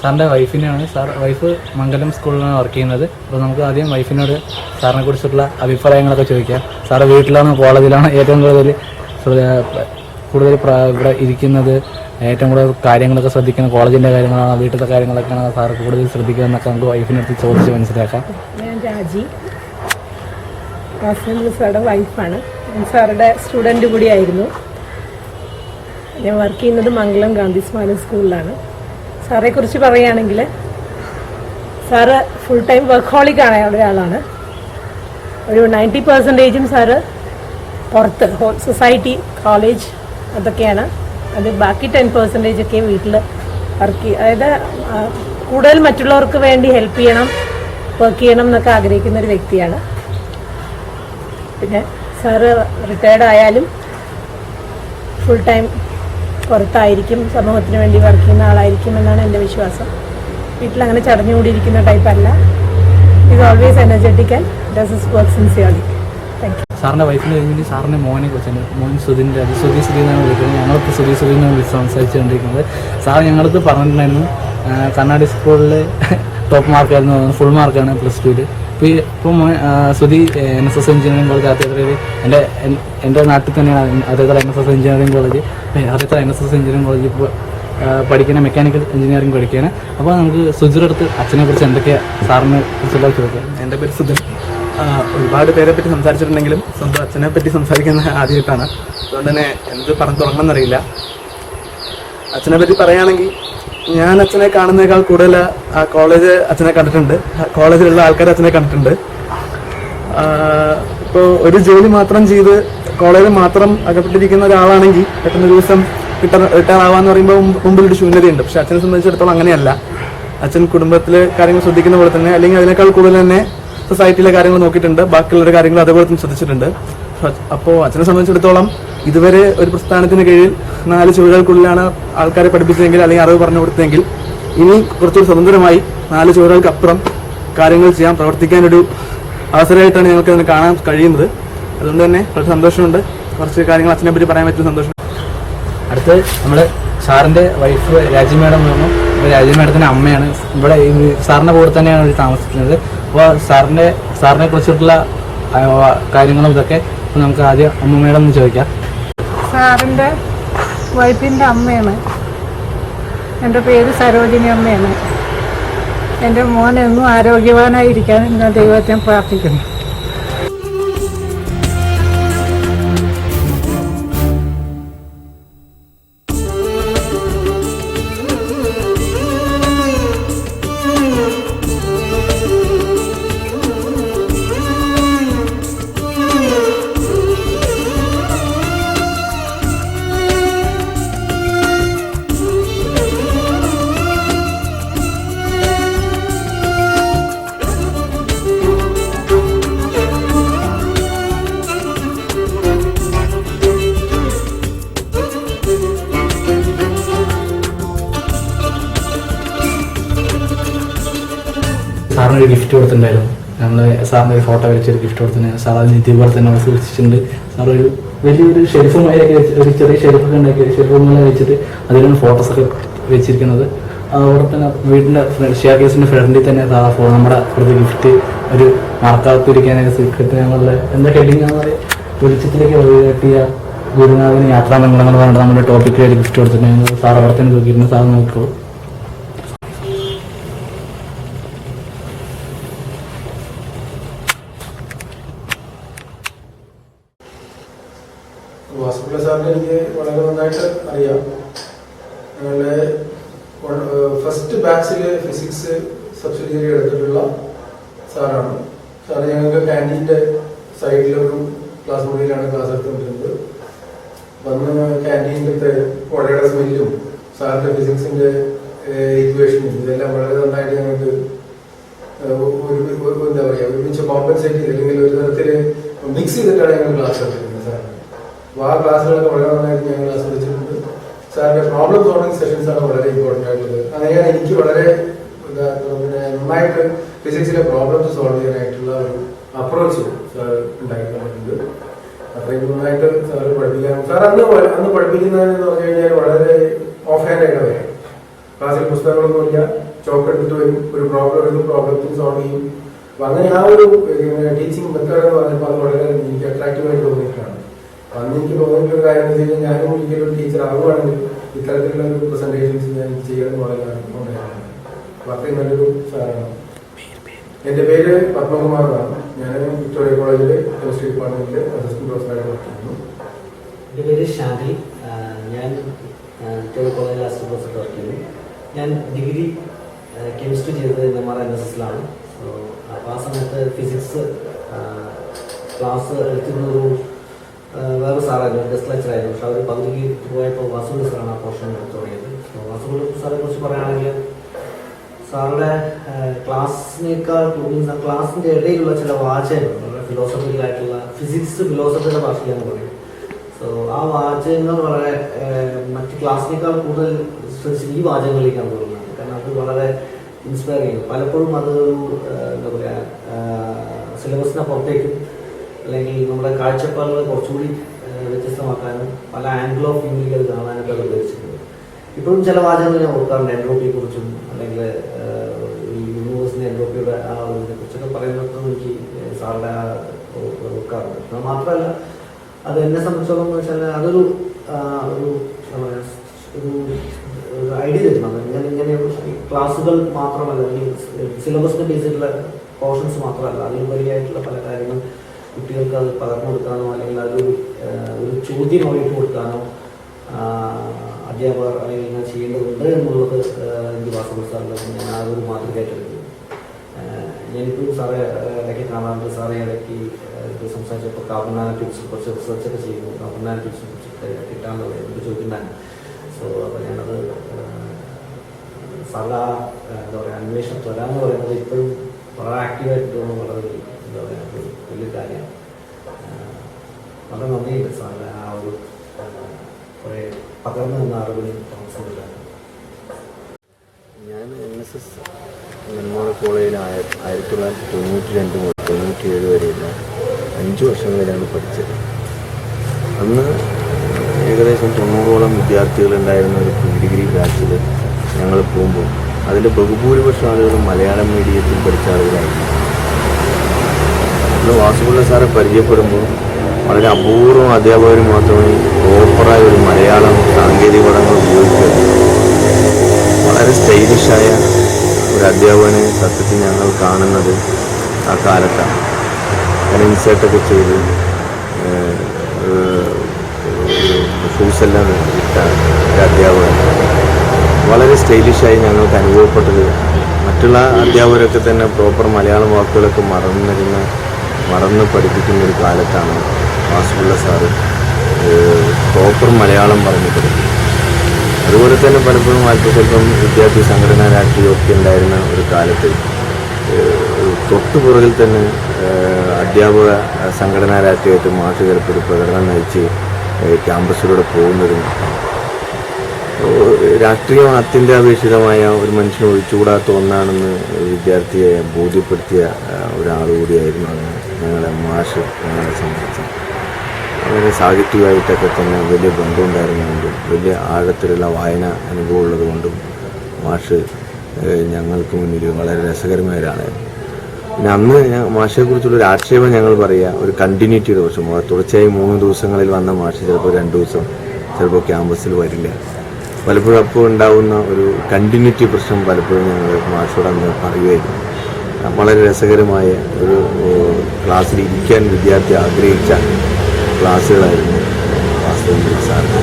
സാറിന്റെ വൈഫിനെയാണ് sir wife മംഗലം സ്കൂളിലാണ് work ചെയ്യുന്നത്. അപ്പോൾ നമുക്ക് ആദ്യം വൈഫിനോട് സാറിനെ കുറിച്ചിട്ടുള്ള അഭിപ്രായങ്ങളൊക്കെ ചോദിക്കാം. സാറ് വീട്ടിലാണോ കോളേജിലാണോ ഏറ്റവും കൂടുതൽ കൂടുതൽ ഇവിടെ ഇരിക്കുന്നത്. ഏറ്റവും കൂടുതൽ കാര്യങ്ങളൊക്കെ ശ്രദ്ധിക്കുന്നത് കോളേജിന്റെ കാര്യങ്ങളാണോ വീട്ടിലത്തെ കാര്യങ്ങളൊക്കെയാണോ സാർ കൂടുതൽ ശ്രദ്ധിക്കുക എന്നൊക്കെ നമുക്ക് വൈഫിനടുത്ത് ചോദിച്ച് മനസ്സിലാക്കാം. ഞാൻ സാറുടെ വൈഫാണ്. സാറുടെ സ്റ്റുഡന്റ് കൂടിയായിരുന്നു. ഞാൻ വർക്ക് ചെയ്യുന്നത് മംഗലം ഗാന്ധി സ്മാരക സ്കൂളിലാണ്. സാറെ കുറിച്ച് പറയുകയാണെങ്കിൽ സാറ് ഫുൾ ടൈം വർക്ക് ആണ് ഒരാളാണ് ഒരു നയന്റി പെർസെന്റേജും സാറ് പുറത്ത് സൊസൈറ്റി കോളേജ് അതൊക്കെയാണ്. അത് ബാക്കി ടെൻ പെർസെന്റേജ് ഒക്കെ വീട്ടിൽ വർക്ക് അതായത് കൂടുതൽ മറ്റുള്ളവർക്ക് വേണ്ടി ഹെൽപ്പ് ചെയ്യണം വർക്ക് ചെയ്യണം എന്നൊക്കെ ആഗ്രഹിക്കുന്ന ഒരു വ്യക്തിയാണ്. പിന്നെ സാറ് റിട്ടയർഡ് ആയാലും ഫുൾ ടൈം പുറത്തായിരിക്കും സമൂഹത്തിന് വേണ്ടി വർക്ക് ചെയ്യുന്ന ആളായിരിക്കും എന്നാണ് എന്റെ വിശ്വാസം. വീട്ടിൽ അങ്ങനെ ചടഞ്ഞുകൂടിയിരിക്കുന്ന ടൈപ്പല്ല ഇത് always energetic and does his work sincerely സാറിന്റെ വൈഫിന് കഴിഞ്ഞിട്ട് സാറിന്റെ മോനെ കുറിച്ചാണ് മോൻ സുധിന്റെ അത് സുധി സുധി എന്നാണ് വിളിക്കുന്നത്. ഞങ്ങളിപ്പോൾ സുധി സുധി എന്നാണ് വിളിച്ച് സംസാരിച്ചുകൊണ്ടിരിക്കുന്നത്. സാർ ഞങ്ങളടുത്ത് പറഞ്ഞിട്ടുണ്ടായിരുന്നു കർണാടക സ്കൂളിൽ ടോപ്പ് മാർക്കായിരുന്നു ഫുൾ മാർക്കാണ് പ്ലസ് ടുവിൽ ഇപ്പോൾ ഇപ്പോൾ Sudhi N S S engineering college അതേതരയിൽ എന്റെ എൻ- എന്റെ നാട്ടിൽ തന്നെയാണ് അതേതര N S S engineering college അതേതര N S S engineering college പഠിക്കുന്ന മെക്കാനിക്കൽ എഞ്ചിനീയറിംഗ് പഠിക്കുകയാണ് അപ്പോൾ നമുക്ക് സുജിയുടെ അടുത്ത് അച്ഛനെ കുറിച്ച് എന്തൊക്കെയാണ് സാറിനെ കുറിച്ചുള്ള ചോദിക്കാം എന്റെ പേര് സുധൻ. ഒരുപാട് പേരെ പറ്റി സംസാരിച്ചിട്ടുണ്ടെങ്കിലും സ്വന്തം അച്ഛനെ പറ്റി സംസാരിക്കുന്ന ആദ്യമായിട്ടാണ്. അതുകൊണ്ട് തന്നെ എന്ത് പറഞ്ഞു തുടങ്ങണമെന്നറിയില്ല. അച്ഛനെ പറ്റി പറയുകയാണെങ്കിൽ ഞാൻ അച്ഛനെ കാണുന്നേക്കാൾ കൂടുതൽ ആ കോളേജ് അച്ഛനെ കണ്ടിട്ടുണ്ട്. കോളേജിലുള്ള ആൾക്കാരെ അച്ഛനെ കണ്ടിട്ടുണ്ട്. ഇപ്പോൾ ഒരു ജോലി മാത്രം ചെയ്ത് കോളേജിൽ മാത്രം അകപ്പെട്ടിരിക്കുന്ന ഒരാളാണെങ്കിൽ പെട്ടെന്ന് ദിവസം റിട്ടയർ റിട്ടയർ പറയുമ്പോൾ മുമ്പ് മുമ്പിൽ ഒരു ശൂന്യതയുണ്ട്. പക്ഷെ അച്ഛനെ സംബന്ധിച്ചിടത്തോളം അങ്ങനെയല്ല. അച്ഛൻ കുടുംബത്തിലെ കാര്യങ്ങൾ ശ്രദ്ധിക്കുന്ന പോലെ തന്നെ അല്ലെങ്കിൽ അതിനേക്കാൾ കൂടുതൽ തന്നെ സൊസൈറ്റിയിലെ കാര്യങ്ങൾ നോക്കിയിട്ടുണ്ട്. ബാക്കിയുള്ള കാര്യങ്ങൾ അതേപോലെ തന്നെ ശ്രദ്ധിച്ചിട്ടുണ്ട്. അപ്പോൾ അച്ഛനെ സംബന്ധിച്ചിടത്തോളം ഇതുവരെ ഒരു പ്രസ്ഥാനത്തിന് കീഴിൽ നാല് ചുവടുകൾക്കുള്ളിലാണ് ആൾക്കാരെ പഠിപ്പിച്ചതെങ്കിൽ അല്ലെങ്കിൽ അറിവ് പറഞ്ഞു കൊടുത്തതെങ്കിൽ ഇനി കുറച്ചുകൂടി സ്വതന്ത്രമായി നാല് ചുവടുകൾക്കപ്പുറം കാര്യങ്ങൾ ചെയ്യാൻ പ്രവർത്തിക്കാനൊരു അവസരമായിട്ടാണ് ഞങ്ങൾക്ക് അതിനെ കാണാൻ കഴിയുന്നത്. അതുകൊണ്ട് തന്നെ വളരെ സന്തോഷമുണ്ട്. കുറച്ച് കാര്യങ്ങൾ അച്ഛനെ പറ്റി പറയാൻ പറ്റുന്ന സന്തോഷം. അടുത്ത് നമ്മൾ സാറിന്റെ വൈഫ് രാജി മാഡം വന്നു. രാജി മാഡത്തിന്റെ അമ്മയാണ്. ഇവിടെ ഈ സാറിന്റെ കൂടെ തന്നെയാണ് അവർ താമസിക്കുന്നത്. അപ്പോൾ സാറിന്റെ സാറിനെ കുറിച്ചിട്ടുള്ള കാര്യങ്ങളും ഇതൊക്കെ നമുക്ക് ആദ്യം അമ്മ മാഡം ഒന്ന് ചോദിക്കാം. സാറിന്റെ വൈഫിന്റെ അമ്മയാണ്. എന്റെ പേര് സരോജിനി അമ്മയാണ്. എന്റെ മോൻ എന്നും ആരോഗ്യവാനായിരിക്കാൻ ഞാൻ ദൈവത്തെ പ്രാർത്ഥിക്കുന്നു. സാറിന് ഒരു ഗിഫ്റ്റ് കൊടുത്തിട്ടുണ്ടായിരുന്നു. നമ്മൾ സാറിന് ഒരു ഫോട്ടോ വെച്ചൊരു ഗിഫ്റ്റ് കൊടുത്തിട്ടുണ്ടായിരുന്നു സാർ അത് പോലെ തന്നെ സൂക്ഷിച്ചിട്ടുണ്ട്. സാർ ഒരു വലിയൊരു ഷെൽഫുമായൊക്കെ ഒരു ചെറിയ ഷെൽഫൊക്കെ ഉണ്ടാക്കി ഷെൽഫുമായി വെച്ചിട്ട് അതിലാണ് ഫോട്ടോസൊക്കെ വെച്ചിരിക്കുന്നത്. അവിടെ തന്നെ വീടിന്റെ ഷെയർ കേസിന്റെ ഫ്രണ്ടിൽ തന്നെ സാർ ഫോൺ നമ്മുടെ ഒരു ഗിഫ്റ്റ് ഒരു മറക്കാത്തിരിക്കാനൊക്കെ സീക്രട്ട് ഞങ്ങളുടെ എന്താ ഹെഡിങ് പറയുക വെളിച്ചത്തിലേക്ക് വഴികാട്ടിയ ഗുരുനാഥന് യാത്രാമംഗളങ്ങൾ പറഞ്ഞിട്ട് നമ്മുടെ ടോപ്പിക്ക് ഒരു ഗിഫ്റ്റ് കൊടുത്തിട്ടുണ്ടായിരുന്നു സാർ അവിടെ തന്നെ നോക്കിയിരുന്നു സാർ നോക്കിക്കോളൂ. വാസുപിള്ള സാറിനെ എനിക്ക് വളരെ നന്നായിട്ട് അറിയാം. ഞങ്ങളുടെ ഫസ്റ്റ് ബാച്ചിൽ ഫിസിക്സ് സബ്സിഡിയറി എടുത്തിട്ടുള്ള സാറാണ്. സാറ് ഞങ്ങൾക്ക് ക്യാന്റീന്റെ സൈഡിലൊരു ക്ലാസ് മുറിയിലാണ് ക്ലാസ് എടുത്തുകൊണ്ടിരുന്നത്. വന്ന് ക്യാന്റീനിലത്തെ പുഴയുടെ സ്മെല്ലും സാറിന്റെ ഫിസിക്സിന്റെ ഇക്വേഷനും ഇതെല്ലാം വളരെ നന്നായിട്ട് ഞങ്ങൾക്ക് ഒരു എന്താ പറയുക ഒരുമിച്ച് കോമ്പൻസേറ്റ് ചെയ്ത് അല്ലെങ്കിൽ ഒരു തരത്തിൽ മിക്സ് ചെയ്തിട്ടാണ് ഞങ്ങൾ ക്ലാസ് സാറിന് അപ്പോൾ ആ ക്ലാസ്സുകളൊക്കെ വളരെ നന്നായിട്ട് ഞങ്ങൾ ആസ്വദിച്ചിട്ടുണ്ട്. സാറിന്റെ പ്രോബ്ലം സോൾവിംഗ് സെഷൻസ് ആണ് വളരെ ഇമ്പോർട്ടന്റ് ആയിട്ടുള്ളത്. അങ്ങനെയാണ് എനിക്ക് വളരെ എന്താ പിന്നെ നന്നായിട്ട് ഫിസിക്സിലെ പ്രോബ്ലംസ് സോൾവ് ചെയ്യാനായിട്ടുള്ള ഒരു അപ്രോച്ച് സാർ ഉണ്ടാക്കി അത്രയും നന്നായിട്ട് സാർ പഠിപ്പിക്കാൻ സാർ അന്ന് അന്ന് പഠിപ്പിക്കുന്നതെന്ന് പറഞ്ഞു കഴിഞ്ഞാൽ വളരെ ഓഫ് ഹാൻഡ് ആയിട്ട് പറയാം. ക്ലാസ്സിൽ പുസ്തകങ്ങളൊന്നുമില്ല ചോക്ക് എടുത്തിട്ട് വരും. ഒരു പ്രോബ്ലം എടുത്ത് പ്രോബ്ലത്തിന് സോൾവ് ചെയ്യും. അപ്പൊ അങ്ങനെ ആ ഒരു ടീച്ചിങ് മെത്തേഡ് എന്ന് പറഞ്ഞപ്പോൾ അത് വളരെ എനിക്ക് അട്രാക്റ്റീവ് ആയിട്ട് തോന്നിയിട്ടാണ്. അന്ന് എനിക്ക് തോന്നിയിട്ടുള്ള കാര്യം എന്ന് വെച്ച് കഴിഞ്ഞാൽ ഞാനും ഒരിക്കലും ഒരു ടീച്ചർ ആവുകയാണെങ്കിൽ ഇത്തരത്തിലുള്ള ഒരു പ്രസന്റേഷൻസ് ഞാൻ ചെയ്യണം അപ്പൊ അത്രയും നല്ലൊരു സാറാണ് എന്റെ പേര് പത്മകുമാർ എന്നാണ് ഞാൻ വിക്ടോറിയ കോളേജിൽ കെമിസ്ട്രി ഡിപ്പാർട്ട്മെന്റിലെ അസിസ്റ്റന്റ് പ്രൊഫസറായിട്ട് വർക്ക് ചെയ്യുന്നു. എന്റെ പേര് ഷാജി ഞാൻ വിക്ടോറിയ കോളേജിൽ അസിസ്റ്റന്റ് പ്രൊഫസർ വർക്ക് ചെയ്യുന്നു. ഞാൻ ഡിഗ്രി കെമിസ്ട്രി ചെയ്തത് എം ആർ എൻ എസ് എസിലാണ് അപ്പോൾ ആ സമയത്ത് ഫിസിക്സ് ക്ലാസ് എടുത്തിരുന്നൊരു ആ, വേറെ സാറായിരുന്നു ഗസ്റ്റ് ലെക്ചറായിരുന്നു പക്ഷെ അവർ പകുതിക്ക് പോയപ്പോൾ വാസുദേവ് സാറാണ് ആ പോർഷൻ എടുത്തു തുടങ്ങിയത്. സോ സാറിനെ സാറെ കുറിച്ച് പറയുകയാണെങ്കിൽ സാറിന്റെ ക്ലാസ്സിനേക്കാൾ മീൻസ് ആ ക്ലാസ്സിന്റെ ഇടയിലുള്ള ചില വാചകങ്ങൾ നമ്മുടെ ഫിലോസഫിക്കൽ ആയിട്ടുള്ള ഫിസിക്സ് ഫിലോസഫിയുടെ ഭാഷയാണ് പറയും സോ ആ വാചകങ്ങൾ വളരെ മറ്റ് ക്ലാസ്സിനേക്കാൾ കൂടുതൽ ശ്രദ്ധിച്ച് ഈ വാചകങ്ങളിലേക്കാണ് തോന്നുന്നത് കാരണം അത് വളരെ ഇൻസ്പയർ ചെയ്യുന്നു. പലപ്പോഴും അത് എന്താ പറയുക സിലബസിനെ പുറത്തേക്കും അല്ലെങ്കിൽ നമ്മുടെ കാഴ്ചപ്പാടുകൾ കുറച്ചുകൂടി വ്യത്യസ്തമാക്കാനും പല ആംഗിൾ ഓഫ് വ്യൂവിലേക്ക് അത് കാണാനൊക്കെ ഉപയോഗിച്ചിട്ടുണ്ട് ഇപ്പോഴും ചില വാചകങ്ങൾ ഞാൻ ഓർക്കാറുണ്ട് എൻട്രോപ്പിയെ കുറിച്ചും അല്ലെങ്കിൽ യൂണിവേഴ്സിന്റെ എൻട്രോപ്പിയുടെ ആ ഇതിനെ കുറിച്ചൊക്കെ പറയുന്നതൊക്കെ എനിക്ക് സാറിന്റെ ആ ഓർക്കാറുണ്ട്. മാത്രമല്ല അത് എന്നെ സംബന്ധിച്ചോളം എന്ന് വെച്ചാൽ അതൊരു ഒരു ഒരു ഐഡിയ തരുന്നത് ഇങ്ങനെ ഇങ്ങനെ ക്ലാസ്സുകൾ മാത്രമല്ല അല്ലെങ്കിൽ സിലബസിനെ ബേസ് പോർഷൻസ് മാത്രമല്ല അതിലുപരിയായിട്ടുള്ള പല കാര്യങ്ങൾ കുട്ടികൾക്ക് അത് പകർന്നു കൊടുക്കാനോ അല്ലെങ്കിൽ അതൊരു ഒരു ചോദ്യമായിട്ട് കൊടുക്കാനോ അധ്യാപകർ അല്ലെങ്കിൽ ഇങ്ങനെ ചെയ്യേണ്ടതുണ്ട് എന്നുള്ളത് എനിക്ക് സാറിന്റെ ഞാൻ ആ ഒരു മാതൃകയായിട്ടെടുക്കുന്നു ഞാനിപ്പോഴും സാറേ ഇടയ്ക്ക് കാണാറുണ്ട്. സാറേ ഇടയ്ക്ക് സംസാരിച്ചപ്പോൾ കാർബൺ കുറച്ച് റിസർച്ചൊക്കെ ചെയ്യുന്നു കാർബൺ നാനോട്ടിക്സിനെ കുറിച്ചൊക്കെ കിട്ടാനുള്ള എനിക്ക് ചോദിക്കുന്നതാണ് സോ അപ്പോൾ ഞാനത് സാറാ എന്താ പറയുക അന്വേഷണം ത്വര എന്ന് പറയുന്നത് ഇപ്പോഴും വളരെ ആക്റ്റീവായിട്ട് തോന്നുന്നു വളരെ കാര്യമാണ്. ആ, വളരെ നന്ദിയുണ്ട് സാറിന്റെ ആ ഒരു കുറേ പകർന്നു നിന്ന അറിവിന് താമസമില്ല ഞാൻ എൻ എസ് എസ് നിർമ്മാണ കോളേജിൽ ആയ ആയിരത്തി തൊള്ളായിരത്തി തൊണ്ണൂറ്റി രണ്ട് മുതൽ തൊണ്ണൂറ്റി ഏഴ് വരെയുള്ള അഞ്ച് വർഷങ്ങളിലാണ് പഠിച്ചത്. അന്ന് ഏകദേശം തൊണ്ണൂറോളം വിദ്യാർത്ഥികളുണ്ടായിരുന്ന ഒരു പ്രീ ഡിഗ്രി ബാച്ചിൽ ഞങ്ങൾ പോകുമ്പോൾ അതിൽ ബഹുഭൂരിപക്ഷം ആളുകളും മലയാളം മീഡിയത്തിൽ പഠിച്ച ആളുകളായിരുന്നു. അന്ന് വാസുപിള്ള സാറെ പരിചയപ്പെടുമ്പോൾ വളരെ അപൂർവം അധ്യാപകർ മാത്രമേ പ്രോപ്പറായ ഒരു മലയാളം സാങ്കേതിക പദങ്ങൾ ഉപയോഗിക്കുന്നു വളരെ സ്റ്റൈലിഷായ ഒരു അധ്യാപകനെ സത്യത്തിൽ ഞങ്ങൾ കാണുന്നത് ആ കാലത്താണ്. ഞാൻ ഇൻസേർട്ടൊക്കെ ചെയ്ത് ഷൂസെല്ലാം ഇട്ട ഒരു അധ്യാപകൻ. വളരെ സ്റ്റൈലിഷായി ഞങ്ങൾക്ക് അനുഭവപ്പെട്ടത് മറ്റുള്ള അധ്യാപകരൊക്കെ തന്നെ പ്രോപ്പർ മലയാളം വാക്കുകളൊക്കെ മറന്നിരുന്ന മറന്ന് പഠിപ്പിക്കുന്ന ഒരു കാലത്താണ് വാസുപിള്ള സാറ് പ്രോപ്പർ മലയാളം പറഞ്ഞു പഠിപ്പിക്കുന്നത്. അതുപോലെ തന്നെ പലപ്പോഴും അല്പസ്വല്പം വിദ്യാർത്ഥി സംഘടനാ രാഷ്ട്രീയമൊക്കെ ഉണ്ടായിരുന്ന ഒരു കാലത്ത് തൊട്ടുപുറകിൽ തന്നെ അധ്യാപക സംഘടനാ രാഷ്ട്രീയമായിട്ട് മാഷ് ചിലപ്പോൾ പ്രകടനം നയിച്ച് ക്യാമ്പസിലൂടെ പോകുന്നതും രാഷ്ട്രീയം അത്യന്താപേക്ഷിതമായ ഒരു മനുഷ്യന് ഒഴിച്ചുകൂടാത്ത ഒന്നാണെന്ന് വിദ്യാർത്ഥിയെ ബോധ്യപ്പെടുത്തിയ ഒരാളുകൂടിയായിരുന്നു അന്ന് ഞങ്ങളെ മാഷ് ഞങ്ങളെ സംബന്ധിച്ചത് വളരെ സാഹിത്യമായിട്ടൊക്കെ തന്നെ വലിയ ബന്ധമുണ്ടായിരുന്നതുകൊണ്ടും വലിയ ആഴത്തിലുള്ള വായന അനുഭവം ഉള്ളതുകൊണ്ടും മാഷ് ഞങ്ങൾക്ക് മുന്നിൽ വളരെ രസകരമായ ഒരാളായിരുന്നു പിന്നെ അന്ന് ഞാൻ ഒരു ആക്ഷേപം ഞങ്ങൾ പറയുക ഒരു കണ്ടിന്യൂറ്റിയുടെ പ്രശ്നം. തുടർച്ചയായി മൂന്ന് ദിവസങ്ങളിൽ വന്ന മാഷ് ചിലപ്പോൾ രണ്ട് ദിവസം ചിലപ്പോൾ ക്യാമ്പസിൽ വരില്ല. പലപ്പോഴും അപ്പോൾ ഉണ്ടാവുന്ന ഒരു കണ്ടിന്യൂറ്റി പ്രശ്നം പലപ്പോഴും ഞങ്ങൾ മാഷോട് അന്ന് പറയുമായിരുന്നു. വളരെ രസകരമായ ഒരു ക്ലാസ്സിൽ ഇരിക്കാൻ വിദ്യാർത്ഥി ആഗ്രഹിച്ച ക്ലാസ്സുകളായിരുന്നു വാസ്തവത്തിൽ സാറിന്